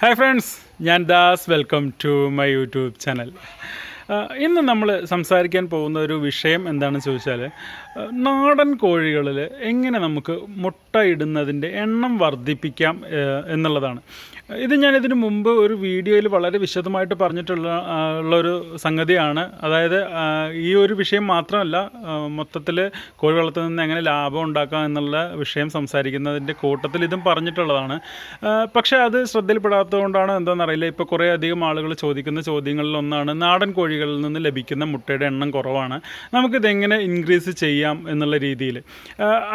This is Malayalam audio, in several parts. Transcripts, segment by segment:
ഹായ് ഫ്രണ്ട്സ് ഞാൻ Das. Welcome to my YouTube channel ഇന്ന് നമ്മൾ സംസാരിക്കാൻ പോകുന്ന ഒരു വിഷയം എന്താണെന്ന് ചോദിച്ചാൽ നാടൻ കോഴികളിൽ എങ്ങനെ നമുക്ക് മുട്ട ഇടുന്നതിന്റെ എണ്ണം വർദ്ധിപ്പിക്കാം എന്നുള്ളതാണ്. ഇത് ഞാൻ ഇതിന് മുമ്പ് ഒരു വീഡിയോയിൽ വളരെ വിശദമായിട്ട് പറഞ്ഞിട്ടുള്ള ഉള്ളൊരു സംഗതിയാണ്. അതായത് ഈ ഒരു വിഷയം മാത്രമല്ല മൊത്തത്തിൽ കോഴി വളർത്തിൽ നിന്ന് എങ്ങനെ ലാഭം ഉണ്ടാക്കാം എന്നുള്ള വിഷയം സംസാരിക്കുന്നതിന്റെ കൂട്ടത്തിൽ ഇതും പറഞ്ഞിട്ടുള്ളതാണ്. പക്ഷേ അത് ശ്രദ്ധയിൽപ്പെടാത്തതുകൊണ്ടാണ് എന്താണെന്നറിയില്ല. ഇപ്പോൾ കുറേ അധികം ആളുകൾ ചോദിക്കുന്ന ചോദ്യങ്ങളിൽ ഒന്നാണ് നാടൻ കോഴികളിൽ നിന്ന് ലഭിക്കുന്ന മുട്ടയുടെ എണ്ണം കുറവാണ്. നമുക്കിതെങ്ങനെ ഇൻക്രീസ് ചെയ്യാം എന്നുള്ള രീതിയിൽ.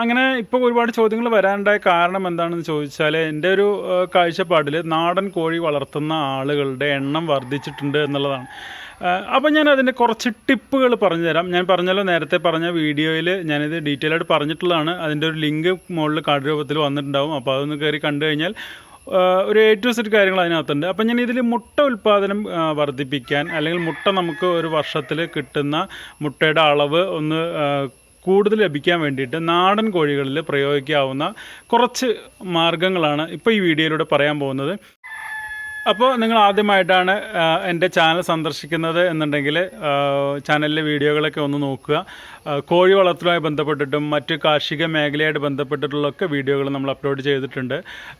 അങ്ങനെ ഇപ്പോൾ ഒരുപാട് ചോദ്യങ്ങൾ വരാനുണ്ടായ കാരണം എന്താണെന്ന് ചോദിച്ചാൽ എന്റെ ഒരു കാഴ്ചപ്പാടിൽ നാടൻ കോഴി വളർത്തുന്ന ആളുകളുടെ എണ്ണം വർദ്ധിച്ചിട്ടുണ്ട് എന്നുള്ളതാണ്. അപ്പോൾ ഞാൻ അതിന്റെ കുറച്ച് ടിപ്പുകൾ പറഞ്ഞു തരാം ഞാൻ പറഞ്ഞല്ലോ നേരത്തെ പറഞ്ഞ വീഡിയോയിൽ ഞാനിത് ഡീറ്റെയിൽ ആയിട്ട് പറഞ്ഞിട്ടുള്ളതാണ്. അതിന്റെ ഒരു ലിങ്ക് മുകളിൽ കാർഡ് രൂപത്തിൽ വന്നിട്ടുണ്ടാവും. അപ്പോൾ അതൊന്ന് കയറി കണ്ടു കഴിഞ്ഞാൽ ഒരു എ ടു സെറ്റ് കാര്യങ്ങൾ അതിനകത്തുണ്ട്. അപ്പം ഞാൻ ഇതിൽ മുട്ട ഉൽപ്പാദനം വർദ്ധിപ്പിക്കാൻ അല്ലെങ്കിൽ മുട്ട നമുക്ക് ഒരു വർഷത്തിൽ കിട്ടുന്ന മുട്ടയുടെ അളവ് ഒന്ന് കൂടുതൽ ലഭിക്കാൻ വേണ്ടിയിട്ട് നാടൻ കോഴികളിൽ പ്രയോഗിക്കാവുന്ന കുറച്ച് മാർഗങ്ങളാണ് ഇപ്പോൾ ഈ വീഡിയോയിലൂടെ പറയാൻ പോകുന്നത്. അപ്പോൾ നിങ്ങൾ ആദ്യമായിട്ടാണ് എന്റെ ചാനൽ സന്ദർശിക്കുന്നത് എന്നുണ്ടെങ്കിൽ ചാനലിലെ വീഡിയോകളൊക്കെ ഒന്ന് നോക്കുക. കോഴി വളർത്തലുമായി ബന്ധപ്പെട്ടിട്ടും മറ്റ് കാർഷിക മേഖലയായിട്ട് ബന്ധപ്പെട്ടിട്ടുള്ളൊക്കെ വീഡിയോകൾ നമ്മൾ അപ്ലോഡ് ചെയ്തിട്ടുണ്ട്.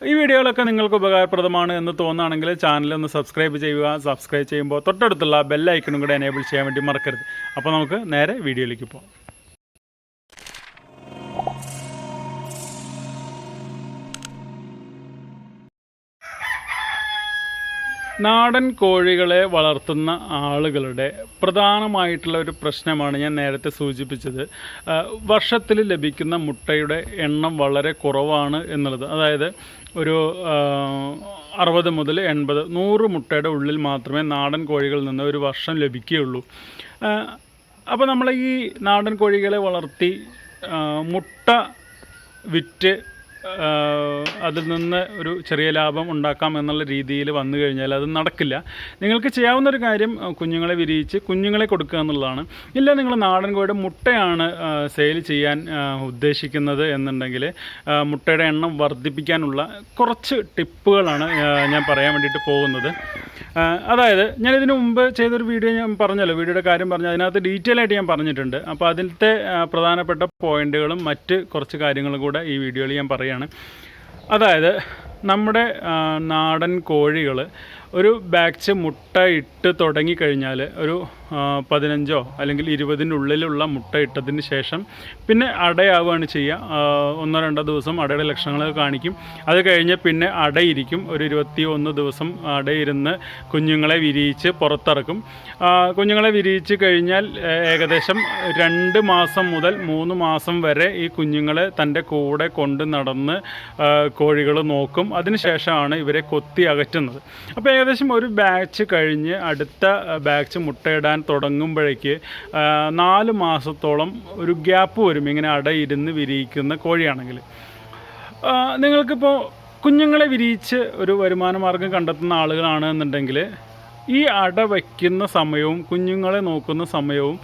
ഈ വീഡിയോകളൊക്കെ നിങ്ങൾക്ക് ഉപകാരപ്രദമാണ് എന്ന് തോന്നുകയാണെങ്കിൽ ചാനൽ ഒന്ന് സബ്സ്ക്രൈബ് ചെയ്യുക. സബ്സ്ക്രൈബ് ചെയ്യുമ്പോൾ തൊട്ടടുത്തുള്ള ബെല്ലൈക്കണും കൂടെ എനേബിൾ ചെയ്യാൻ വേണ്ടി മറക്കരുത്. അപ്പോൾ നമുക്ക് നേരെ വീഡിയോയിലേക്ക് പോകാം. നാടൻ കോഴികളെ വളർത്തുന്ന ആളുകളുടെ പ്രധാനമായിട്ടുള്ള ഒരു പ്രശ്നമാണ് ഞാൻ നേരത്തെ സൂചിപ്പിച്ചത്. വർഷത്തിൽ ലഭിക്കുന്ന മുട്ടയുടെ എണ്ണം വളരെ കുറവാണ് എന്നുള്ളത്. അതായത് ഒരു അറുപത് മുതൽ എൺപത് നൂറ് മുട്ടയുടെ ഉള്ളിൽ മാത്രമേ നാടൻ കോഴികളിൽ നിന്ന് ഒരു വർഷം ലഭിക്കുകയുള്ളൂ. അപ്പോൾ നമ്മൾ ഈ നാടൻ കോഴികളെ വളർത്തി മുട്ട വിറ്റ് അതിൽ നിന്ന് ഒരു ചെറിയ ലാഭം ഉണ്ടാക്കാം എന്നുള്ള രീതിയിൽ വന്നു കഴിഞ്ഞാൽ അത് നടക്കില്ല. നിങ്ങൾക്ക് ചെയ്യാവുന്ന ഒരു കാര്യം കുഞ്ഞുങ്ങളെ വിരിയിച്ച് കുഞ്ഞുങ്ങളെ കൊടുക്കുക എന്നുള്ളതാണ്. ഇല്ല നിങ്ങൾ നാടൻ കോഴിയുടെ മുട്ടയാണ് സെയിൽ ചെയ്യാൻ ഉദ്ദേശിക്കുന്നത് എന്നുണ്ടെങ്കിൽ മുട്ടയുടെ എണ്ണം വർദ്ധിപ്പിക്കാനുള്ള കുറച്ച് ടിപ്പുകളാണ് ഞാൻ പറയാൻ വേണ്ടിയിട്ട് പോകുന്നത്. അതായത് ഞാൻ ഇതിനു മുമ്പ് ചെയ്തൊരു വീഡിയോ ഞാൻ പറഞ്ഞല്ലോ വീഡിയോയുടെ കാര്യം പറഞ്ഞു അതിനകത്ത് ഡീറ്റെയിൽ ആയിട്ട് ഞാൻ പറഞ്ഞിട്ടുണ്ട്. അപ്പോൾ അതിലത്തെ പ്രധാനപ്പെട്ട പോയിന്റുകളും മറ്റ് കുറച്ച് കാര്യങ്ങളും കൂടെ ഈ വീഡിയോയിൽ ഞാൻ പറയുകയാണ്. അതായത് നമ്മുടെ നാടൻ കോഴികൾ ഒരു ബാച്ച് മുട്ട ഇട്ട് തുടങ്ങിക്കഴിഞ്ഞാൽ ഒരു പതിനഞ്ചോ അല്ലെങ്കിൽ ഇരുപതിന്റെ ഉള്ളിലുള്ള മുട്ട ഇട്ടതിന് ശേഷം പിന്നെ അടയാവുകയാണ് ചെയ്യുക. ഒന്നോ രണ്ടോ ദിവസം അടയുടെ ലക്ഷണങ്ങൾ കാണിക്കും. അത് കഴിഞ്ഞ് പിന്നെ അടയിരിക്കും. ഒരു ഇരുപത്തി ഒന്ന് ദിവസം അടയിരുന്ന് കുഞ്ഞുങ്ങളെ വിരിയിച്ച് പുറത്തിറക്കും. കുഞ്ഞുങ്ങളെ വിരിയിച്ച് കഴിഞ്ഞാൽ ഏകദേശം രണ്ട് മാസം മുതൽ മൂന്ന് മാസം വരെ ഈ കുഞ്ഞുങ്ങളെ തന്റെ കൂടെ കൊണ്ട് നടന്ന് കോഴികൾ നോക്കും. അതിനുശേഷമാണ് ഇവരെ കൊത്തി അകറ്റുന്നത്. അപ്പോൾ ഏകദേശം ഒരു ബാച്ച് കഴിഞ്ഞ് അടുത്ത ബാച്ച് മുട്ടയിടാൻ തുടങ്ങുമ്പോഴേക്ക് ആ, നാല് മാസത്തോളം ഒരു ഗ്യാപ്പ് വരും ഇങ്ങനെ അടയിരുന്ന് വിരിയിക്കുന്ന കോഴിയാണെങ്കിൽ. നിങ്ങൾക്കിപ്പോൾ കുഞ്ഞുങ്ങളെ വിരിയിച്ച് ഒരു വരുമാന മാർഗം കണ്ടെത്തുന്ന ആളുകളാണ് എന്നുണ്ടെങ്കിൽ ഈ അട വയ്ക്കുന്ന സമയവും കുഞ്ഞുങ്ങളെ നോക്കുന്ന സമയവും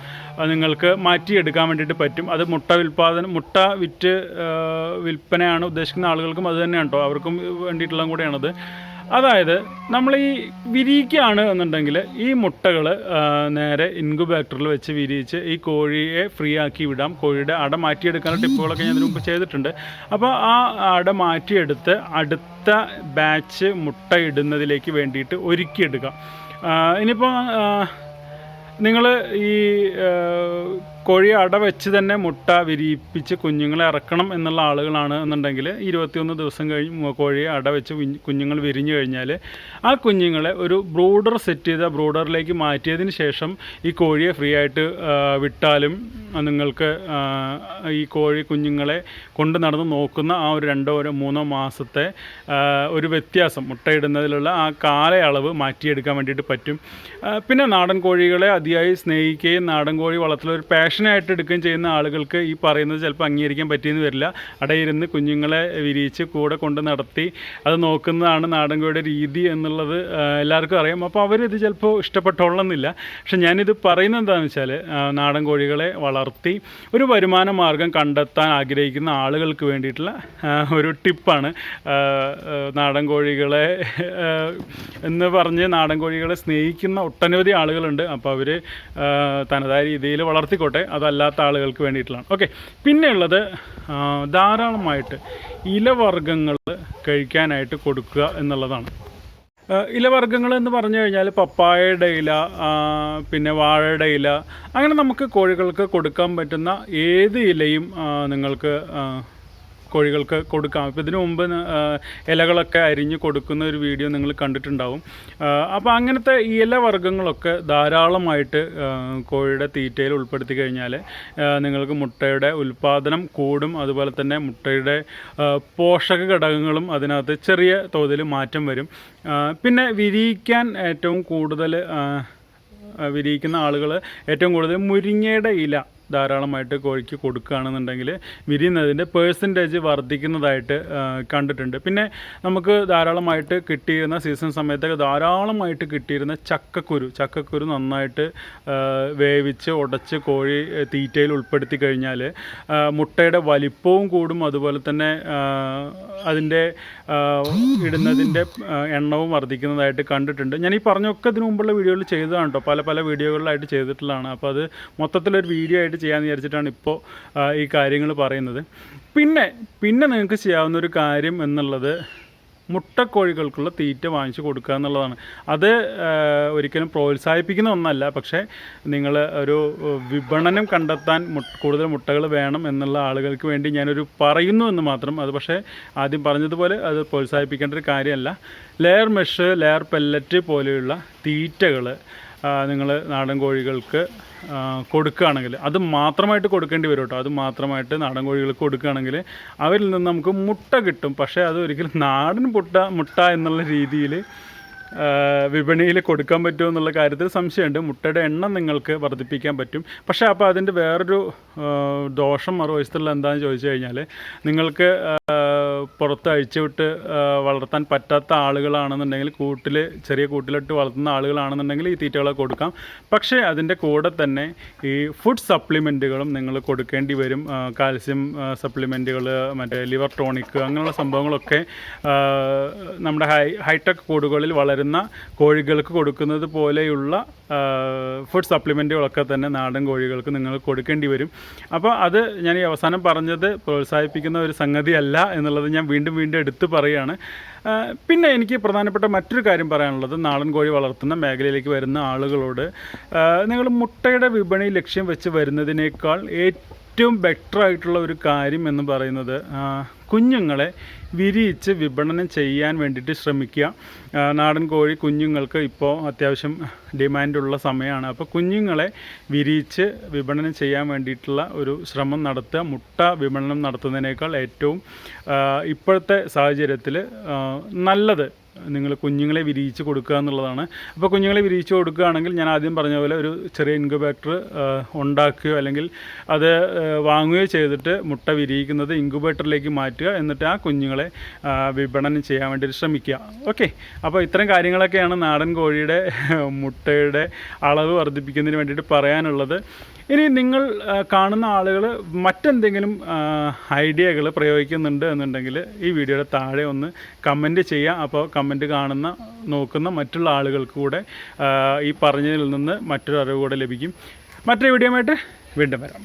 നിങ്ങൾക്ക് മാറ്റിയെടുക്കാൻ വേണ്ടിയിട്ട് പറ്റും. അത് മുട്ട വിൽപ്പാദനം മുട്ട വിറ്റ് വിൽപ്പനയാണ് ഉദ്ദേശിക്കുന്ന ആളുകൾക്കും അത് തന്നെയാണ് കേട്ടോ അവർക്കും വേണ്ടിയിട്ടുള്ള കൂടെയാണത്. അതായത് നമ്മൾ ഈ വിരിയിക്കുകയാണ് എന്നുണ്ടെങ്കിൽ ഈ മുട്ടകൾ നേരെ ഇൻക്യുബേറ്ററിൽ വെച്ച് വിരിയിച്ച് ഈ കോഴിയെ ഫ്രീ ആക്കി വിടാം. കോഴിയുടെ അട മാറ്റിയെടുക്കാനുള്ള ടിപ്പുകളൊക്കെ ഞാൻ ഇതിനു മുമ്പ് ചെയ്തിട്ടുണ്ട്. അപ്പോൾ ആ അട മാറ്റിയെടുത്ത് അടുത്ത ബാച്ച് മുട്ട ഇടുന്നതിലേക്ക് വേണ്ടിയിട്ട് ഒരുക്കിയെടുക്കാം. ഇനിയിപ്പോൾ നിങ്ങൾ ഈ ആ, കോഴിയെ അട വെച്ച് തന്നെ മുട്ട വിരിയിപ്പിച്ച് കുഞ്ഞുങ്ങളെ ഇറക്കണം എന്നുള്ള ആളുകളാണ് എന്നുണ്ടെങ്കിൽ ഇരുപത്തിയൊന്ന് ദിവസം കഴിഞ്ഞ് കോഴി അട വെച്ച് കുഞ്ഞുങ്ങൾ വിരിഞ്ഞു കഴിഞ്ഞാൽ ആ കുഞ്ഞുങ്ങളെ ഒരു ബ്രൂഡർ സെറ്റ് ചെയ്ത ബ്രൂഡറിലേക്ക് മാറ്റിയതിന് ശേഷം ഈ കോഴിയെ ഫ്രീ ആയിട്ട് വിട്ടാലും നിങ്ങൾക്ക് ഈ കോഴി കുഞ്ഞുങ്ങളെ കൊണ്ട് നടന്ന് നോക്കുന്ന ആ ഒരു രണ്ടോ ഒരു മൂന്നോ മാസത്തെ ഒരു വ്യത്യാസം. മുട്ടയിടുന്നതിലുള്ള ആ കാലയളവ് മാറ്റിയെടുക്കാൻ വേണ്ടിയിട്ട് പറ്റും. പിന്നെ നാടൻ കോഴികളെ അതിയായി സ്നേഹിക്കുകയും നാടൻ കോഴി വളർത്തലൊരു പാഷൻ പ്രൊഫഷനായിട്ട് എടുക്കുകയും ചെയ്യുന്ന ആളുകൾക്ക് ഈ പറയുന്നത് ചിലപ്പോൾ അംഗീകരിക്കാൻ പറ്റിയെന്ന് വരില്ല. അടയിരുന്ന് കുഞ്ഞുങ്ങളെ വിരിയിച്ച് കൂടെ കൊണ്ട് നടത്തി അത് നോക്കുന്നതാണ് നാടൻകോയുടെ രീതി എന്നുള്ളത് എല്ലാവർക്കും അറിയാം. അപ്പോൾ അവരിത് ചിലപ്പോൾ ഇഷ്ടപ്പെട്ടോളണമെന്നില്ല. പക്ഷെ ഞാനിത് പറയുന്നത് എന്താണെന്ന് വെച്ചാൽ നാടൻ കോഴികളെ വളർത്തി ഒരു വരുമാന മാർഗം കണ്ടെത്താൻ ആഗ്രഹിക്കുന്ന ആളുകൾക്ക് വേണ്ടിയിട്ടുള്ള ഒരു ടിപ്പാണ് നാടൻ കോഴികളെ എന്ന് പറഞ്ഞ് നാടൻ കോഴികളെ സ്നേഹിക്കുന്ന ഒട്ടനവധി ആളുകളുണ്ട്. അപ്പോൾ അവർ തനതായ രീതിയിൽ വളർത്തിക്കോട്ടെ. അതല്ലാത്ത ആളുകൾക്ക് വേണ്ടിയിട്ടുള്ളതാണ്. ഓക്കെ പിന്നെയുള്ളത് ധാരാളമായിട്ട് ഇലവർഗങ്ങൾ കഴിക്കാനായിട്ട് കൊടുക്കുക എന്നുള്ളതാണ്. ഇലവർഗങ്ങൾ എന്ന് പറഞ്ഞു കഴിഞ്ഞാൽ പപ്പായയുടെ ഇല പിന്നെ വാഴയുടെ ഇല അങ്ങനെ നമുക്ക് കോഴികൾക്ക് കൊടുക്കാൻ പറ്റുന്ന ഏത് ഇലയും നിങ്ങൾക്ക് കോഴികൾക്ക് കൊടുക്കാം. അപ്പോൾ ഇതിനു മുമ്പ് ഇലകളൊക്കെ അരിഞ്ഞ് കൊടുക്കുന്ന ഒരു വീഡിയോ നിങ്ങൾ കണ്ടിട്ടുണ്ടാവും. അപ്പോൾ അങ്ങനത്തെ ഈ ഇലവർഗങ്ങളൊക്കെ ധാരാളമായിട്ട് കോഴിയുടെ തീറ്റയിൽ ഉൾപ്പെടുത്തി കഴിഞ്ഞാൽ നിങ്ങൾക്ക് മുട്ടയുടെ ഉൽപ്പാദനം കൂടും. അതുപോലെ തന്നെ മുട്ടയുടെ പോഷക ഘടകങ്ങളും അതിനകത്ത് ചെറിയ തോതിൽ മാറ്റം വരും. പിന്നെ വിരിയിക്കാൻ ഏറ്റവും കൂടുതൽ വിരിയിക്കുന്ന ആളുകൾ ഏറ്റവും കൂടുതൽ മുരിങ്ങയുടെ ഇല ധാരാളമായിട്ട് കോഴിക്ക് കൊടുക്കുകയാണെന്നുണ്ടെങ്കിൽ വിരിയുന്നതിന്റെ പേഴ്സന്റേജ് വർദ്ധിക്കുന്നതായിട്ട് കണ്ടിട്ടുണ്ട്. പിന്നെ നമുക്ക് ധാരാളമായിട്ട് കിട്ടിയിരുന്ന സീസൺ സമയത്തൊക്കെ ധാരാളമായിട്ട് കിട്ടിയിരുന്ന ചക്കക്കുരു. ചക്കക്കുരു നന്നായിട്ട് വേവിച്ച് ഉടച്ച് കോഴി തീറ്റയിൽ ഉൾപ്പെടുത്തി കഴിഞ്ഞാൽ മുട്ടയുടെ വലിപ്പവും കൂടും. അതുപോലെ തന്നെ അതിന്റെ ഇടുന്നതിന്റെ എണ്ണവും വർദ്ധിക്കുന്നതായിട്ട് കണ്ടിട്ടുണ്ട്. ഞാൻ ഈ പറഞ്ഞൊക്കെ ഇതിനു മുമ്പുള്ള വീഡിയോയിൽ ചെയ്തതാണ് കേട്ടോ. പല പല വീഡിയോകളിലായിട്ട് ചെയ്തിട്ടുള്ളതാണ്. അപ്പോൾ അത് മൊത്തത്തിലൊരു വീഡിയോ ആയിട്ട് ചെയ്യാമെന്ന് വിചാരിച്ചിട്ടാണ് ഇപ്പോൾ ഈ കാര്യങ്ങൾ പറയുന്നത്. പിന്നെ പിന്നെ നിങ്ങൾക്ക് ചെയ്യാവുന്ന ഒരു കാര്യം എന്നുള്ളത് മുട്ടക്കോഴികൾക്കുള്ള തീറ്റ വാങ്ങിച്ചു കൊടുക്കുക എന്നുള്ളതാണ്. അത് ഒരിക്കലും പ്രോത്സാഹിപ്പിക്കുന്ന ഒന്നല്ല പക്ഷേ നിങ്ങൾ ഒരു വിപണനം കണ്ടെത്താൻ കൂടുതൽ മുട്ടകൾ വേണം എന്നുള്ള ആളുകൾക്ക് വേണ്ടി ഞാനൊരു പറയുന്നു എന്ന് മാത്രം. അത് പക്ഷേ ആദ്യം പറഞ്ഞതുപോലെ അത് പ്രോത്സാഹിപ്പിക്കേണ്ട ഒരു കാര്യമല്ല. ലെയർ മെഷ് ലെയർ പെല്ലറ്റ് പോലെയുള്ള തീറ്റകൾ നിങ്ങൾ നാടൻ കോഴികൾക്ക് കൊടുക്കുകയാണെങ്കിൽ അത് മാത്രമായിട്ട് കൊടുക്കേണ്ടി വരും കേട്ടോ. അത് മാത്രമായിട്ട് നാടൻ കോഴികൾക്ക് കൊടുക്കുകയാണെങ്കിൽ അവരിൽ നിന്ന് നമുക്ക് മുട്ട കിട്ടും. പക്ഷേ അത് ഒരിക്കലും നാടൻ മുട്ട മുട്ട എന്നുള്ള രീതിയിൽ വിപണിയിൽ കൊടുക്കാൻ പറ്റുമോ എന്നുള്ള കാര്യത്തിൽ സംശയമുണ്ട്. മുട്ടയുടെ എണ്ണം നിങ്ങൾക്ക് വർദ്ധിപ്പിക്കാൻ പറ്റും. പക്ഷേ അപ്പോൾ അതിന്റെ വേറൊരു ദോഷം മറുവശത്തുള്ള എന്താണെന്ന് ചോദിച്ചു കഴിഞ്ഞാൽ നിങ്ങൾക്ക് പുറത്ത് അഴിച്ചുവിട്ട് വളർത്താൻ പറ്റാത്ത ആളുകളാണെന്നുണ്ടെങ്കിൽ കൂട്ടിൽ ചെറിയ കൂട്ടിലിട്ട് വളർത്തുന്ന ആളുകളാണെന്നുണ്ടെങ്കിൽ ഈ തീറ്റകളെ കൊടുക്കാം. പക്ഷേ അതിന്റെ കൂടെ തന്നെ ഈ ഫുഡ് സപ്ലിമെന്റുകളും നിങ്ങൾ കൊടുക്കേണ്ടി വരും. കാൽസ്യം സപ്ലിമെന്റുകൾ മറ്റേ ലിവർ ടോണിക് അങ്ങനെയുള്ള സംഭവങ്ങളൊക്കെ നമ്മുടെ ഹൈ ഹൈടെക് കൂടുകളിൽ വളരുന്ന കോഴികൾക്ക് കൊടുക്കുന്നത് പോലെയുള്ള ഫുഡ് സപ്ലിമെന്റുകളൊക്കെ തന്നെ നാടൻ കോഴികൾക്ക് നിങ്ങൾ കൊടുക്കേണ്ടി വരും. അപ്പോൾ അത് ഞാൻ ഈ അവസാനം പറഞ്ഞത് പ്രോത്സാഹിപ്പിക്കുന്ന ഒരു സംഗതിയല്ല എന്നുള്ളത് ഞാൻ വീണ്ടും വീണ്ടും എടുത്തു പറയുകയാണ് പിന്നെ എനിക്ക് പ്രധാനപ്പെട്ട മറ്റൊരു കാര്യം പറയാനുള്ളത് നാടൻ കോഴി വളർത്തുന്ന മേഖലയിലേക്ക് വരുന്ന ആളുകളോട് നിങ്ങൾ മുട്ടയുടെ വിപണി ലക്ഷ്യം വെച്ച് വരുന്നതിനേക്കാൾ ഏറ്റവും ബെറ്റർ ആയിട്ടുള്ള ഒരു കാര്യം എന്ന് പറയുന്നത് കുഞ്ഞുങ്ങളെ വിരിയിച്ച് വിപണനം ചെയ്യാൻ വേണ്ടിയിട്ട് ശ്രമിക്കുക. നാടൻ കോഴി കുഞ്ഞുങ്ങൾക്ക് ഇപ്പോൾ അത്യാവശ്യം ഡിമാൻഡുള്ള സമയമാണ്. അപ്പോൾ കുഞ്ഞുങ്ങളെ വിരിയിച്ച് വിപണനം ചെയ്യാൻ വേണ്ടിയിട്ടുള്ള ഒരു ശ്രമം നടത്തുക. മുട്ട വിപണനം നടത്തുന്നതിനേക്കാൾ ഏറ്റവും ഇപ്പോഴത്തെ സാഹചര്യത്തിൽ നല്ലത് നിങ്ങൾ കുഞ്ഞുങ്ങളെ വിരിയിച്ച് കൊടുക്കുക എന്നുള്ളതാണ്. അപ്പോൾ കുഞ്ഞുങ്ങളെ വിരിയിച്ച് കൊടുക്കുകയാണെങ്കിൽ ഞാൻ ആദ്യം പറഞ്ഞ പോലെ ഒരു ചെറിയ ഇൻക്യുബേറ്റർ ഉണ്ടാക്കുകയോ അല്ലെങ്കിൽ അത് വാങ്ങുകയോ ചെയ്തിട്ട് മുട്ട വിരിയിക്കുന്നത് ഇൻക്യുബേറ്ററിലേക്ക് മാറ്റുക എന്നിട്ട് ആ കുഞ്ഞുങ്ങളെ വിപണനം ചെയ്യാൻ വേണ്ടി ശ്രമിക്കുക. ഓക്കെ. അപ്പോൾ ഇത്തരം കാര്യങ്ങളൊക്കെയാണ് നാടൻ കോഴിയുടെ മുട്ടയുടെ അളവ് വർദ്ധിപ്പിക്കുന്നതിന് വേണ്ടിയിട്ട് പറയാനുള്ളത്. ഇനി നിങ്ങൾ കാണുന്ന ആളുകൾ മറ്റെന്തെങ്കിലും ഐഡിയകൾ പ്രയോഗിക്കുന്നുണ്ട് എന്നുണ്ടെങ്കിൽ ഈ വീഡിയോയുടെ താഴെ ഒന്ന് കമന്റ് ചെയ്യുക അപ്പോൾ കമന്റ് കാണുന്ന നോക്കുന്ന മറ്റുള്ള ആളുകൾക്ക് കൂടെ ഈ പറഞ്ഞതിൽ നിന്ന് മറ്റൊരു അറിവ് കൂടെ ലഭിക്കും. മറ്റൊരു വീഡിയോ ആയിട്ട് വീണ്ടും വരാം.